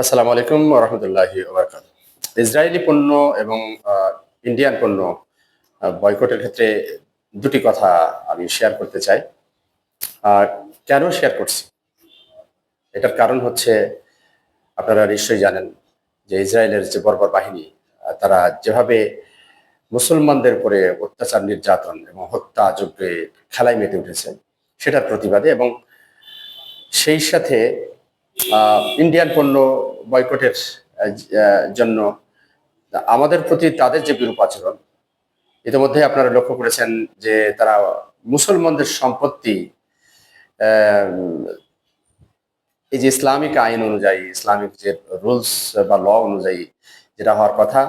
আসসালামু আলাইকুম রহমতুল্লাহ ইসরায়েলি পণ্য এবং ইন্ডিয়ান পণ্য বয়কটের ক্ষেত্রে দুটি কথা আমি শেয়ার করতে চাই। কেন শেয়ার করছি? এটার কারণ হচ্ছে, আপনারা নিশ্চয়ই জানেন যে ইসরায়েলের যে বর্বর বাহিনী তারা যেভাবে মুসলমানদের উপরে অত্যাচার, নির্যাতন এবং হত্যা যজ্ঞে খেলায় মেতে উঠেছে, সেটার প্রতিবাদে এবং সেই সাথে ইন্ডিয়ান পণ্য বয়কটের জন্য আমাদের প্রতি তাদের যে বিরূপ আচরণ, ইতিমধ্যে আপনারা লক্ষ্য করেছেন যে তারা মুসলমানদের সম্পত্তি এই যে ইসলামিক আইন অনুযায়ী, ইসলামিক যে রুলস বা ল অনুযায়ী যেটা হওয়ার কথা,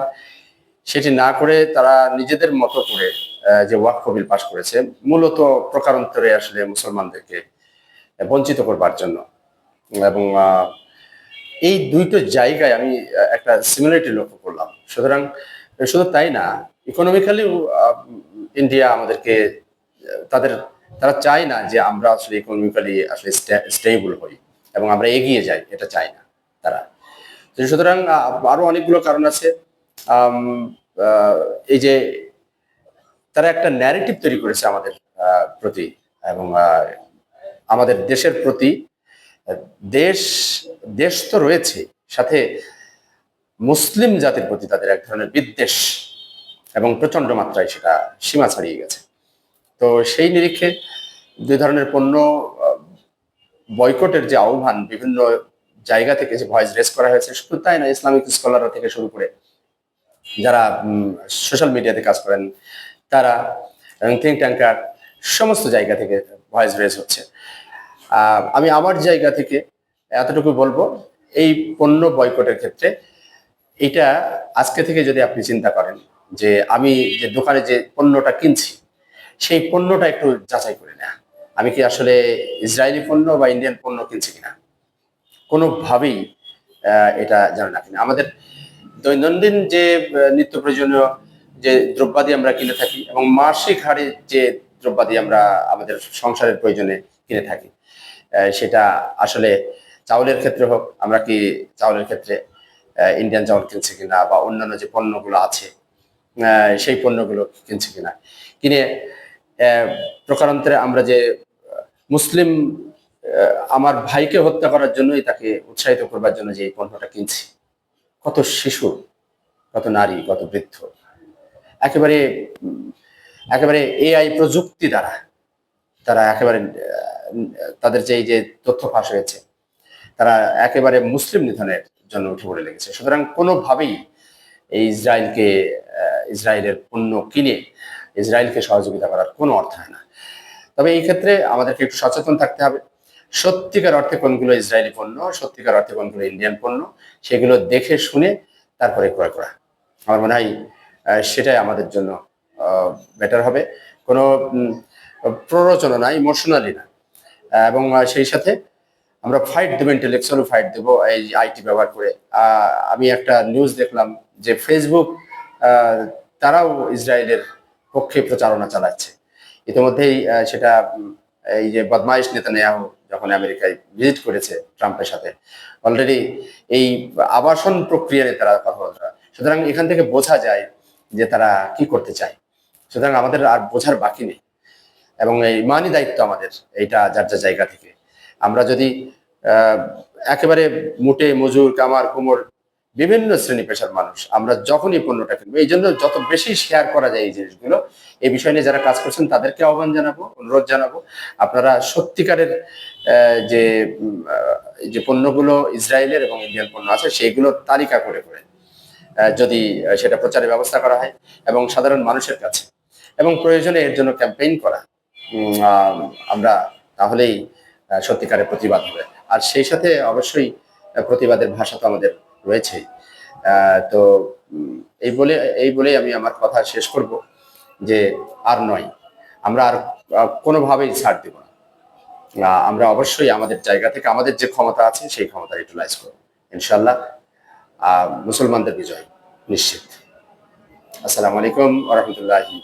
সেটি না করে তারা নিজেদের মতো করে যে ওয়াক্ফ বিল পাশ করেছে, মূলত প্রকারান্তরে আসলে মুসলমানদেরকে বঞ্চিত করবার জন্য। এবং এই দুইটো জায়গায় আমি একটা সিমিলারিটি লক্ষ্য করলাম। সুতরাং শুধু তাই না ইকোনমিক্যালিও ইন্ডিয়া আমাদেরকে তাদের তারা চায় না যে আমরা আসলে ইকোনমিক্যালি আসলে স্টেবল হই এবং আমরা এগিয়ে যাই এটা চায় না তারা। সুতরাং আহ, আরও অনেকগুলো কারণ আছে। এই যে তারা একটা ন্যারেটিভ তৈরি করেছে আমাদের প্রতি এবং আমাদের দেশের প্রতি দেশ দেশ তো রয়েছে, সাথে মুসলিম জাতির প্রতি তাদের এক ধরনের বিদ্বেষ এবং প্রচণ্ড মাত্রায় সেটা সীমা ছাড়িয়ে গেছে। তো সেই নিরিখে দুই ধরনের পণ্য বয়কটের যে আহ্বান বিভিন্ন জায়গা থেকে যে ভয়েস রেস করা হয়েছে, শুধু তাই না ইসলামিক স্কলাররা থেকে শুরু করে যারা সোশ্যাল মিডিয়াতে কাজ করেন, তারা থিঙ্ক ট্যাঙ্কার সমস্ত জায়গা থেকে ভয়েস রেস হচ্ছে। আমি আমার জায়গা থেকে এতটুকু বলব, এই পণ্য বয়কটের ক্ষেত্রে এটা আজকে থেকে যদি আপনি চিন্তা করেন যে আমি যে দোকানে যে পণ্যটা কিনছি, সেই পণ্যটা একটু যাচাই করে নেয়া। আমি কি আসলে ইসরায়েলি পণ্য বা ইন্ডিয়ান পণ্য কিনছি কিনা? কোনোভাবেই এটা জানে না। কিনা আমাদের দৈনন্দিন যে নিত্য প্রয়োজনীয় যে দ্রব্যাদি আমরা কিনে থাকি এবং মাসিক হারে যে দ্রব্যাদি আমরা আমাদের সংসারের প্রয়োজনে কিনে থাকি সেটা আসলে চাউলের ক্ষেত্রে হোক, আমরা কি চাউলের ক্ষেত্রে ইন্ডিয়ান চাউল কিনছি কিনা বা অন্যান্য যে পণ্যগুলো আছে সেই পণ্যগুলো কিনছি কিনা। কিনে প্রকারান্তরে আমরা যে মুসলিম আমার ভাইকে হত্যা করার জন্যই তাকে উৎসাহিত করবার জন্য যে এই পণ্যটা কিনছি। কত শিশু, কত নারী, কত বৃদ্ধ। একেবারে একেবারে এআই প্রযুক্তি দ্বারা, তারা একেবারে তাদের যে যে তথ্য ফাঁস হয়েছে, তারা একেবারে মুসলিম নিধনের জন্য উঠে পড়ে লেগেছে। সুতরাং কোনোভাবেই এই ইসরায়েলকে ইসরায়েলের পণ্য কিনে ইসরায়েলকে সহযোগিতা করার কোনো অর্থ হয় না। তবে এই ক্ষেত্রে আমাদেরকে একটু সচেতন থাকতে হবে। সত্যিকার অর্থে কোনগুলো ইসরায়েলি পণ্য, সত্যিকার অর্থে কোনগুলো ইন্ডিয়ান পণ্য, সেগুলো দেখে শুনে তারপরে ক্রয় করা। আমার মনে হয় সেটাই আমাদের জন্য বেটার হবে। কোনো প্ররোচনা না ইমোশনালি না। এবং সেই সাথে আমরা ফাইট দেবো ইন্টেলেকচুয়াল ফাইট দেবো, এই আইটি ব্যবহার করে। আমি একটা নিউজ দেখলাম যে ফেসবুক তারাও ইসরায়েলের পক্ষে প্রচারণা চালাচ্ছে। ইতিমধ্যেই সেটা, এই যে বদমাইশ নেতানিয়াহু যখন আমেরিকায় ভিজিট করেছে ট্রাম্পের সাথে অলরেডি এই আবাসন প্রক্রিয়া নিয়ে তারা কথা বলছে। সুতরাং এখান থেকে বোঝা যায় যে তারা কি করতে চায়। সুতরাং আমাদের আর বোঝার বাকি নেই। এবং এই মানি দায়িত্ব আমাদের, এইটা যার যার জায়গা থেকে। আমরা যদি একেবারে মোটে, মজুর, কামার, কুমোর, বিভিন্ন শ্রেণি পেশার মানুষ, আমরা যখনই পণ্যটা কিনবো, এই জন্য যত বেশি শেয়ার করা যায় এই জিনিসগুলো, এই বিষয় নিয়ে যারা কাজ করছেন, তাদেরকে আহ্বান জানাব, অনুরোধ জানাব, আপনারা সত্যিকারের যে যে পণ্যগুলো ইসরায়েলের এবং ইন্ডিয়ান পণ্য আছে সেইগুলোর তালিকা করে করে যদি সেটা প্রচারের ব্যবস্থা করা হয়, এবং সাধারণ মানুষের কাছে, এবং প্রয়োজনে এর জন্য ক্যাম্পেইন করা। আমরা তাহলেই সত্যিকারের প্রতিবাদ হবে। আর সেই সাথে অবশ্যই প্রতিবাদের ভাষা তো আমাদের রয়েছে তো এই বলে, এই বলেই আমি আমার কথা শেষ করব যে আর নয়, আমরা আর কোনোভাবেই ছাড় দেব না। আমরা অবশ্যই আমাদের জায়গা থেকে আমাদের যে ক্ষমতা আছে, সেই ক্ষমতা ইউটিলাইজ করব। ইনশাল্লাহ মুসলমানদের বিজয় নিশ্চিত। আসসালামু আলাইকুম ওরহমতুল্লাহি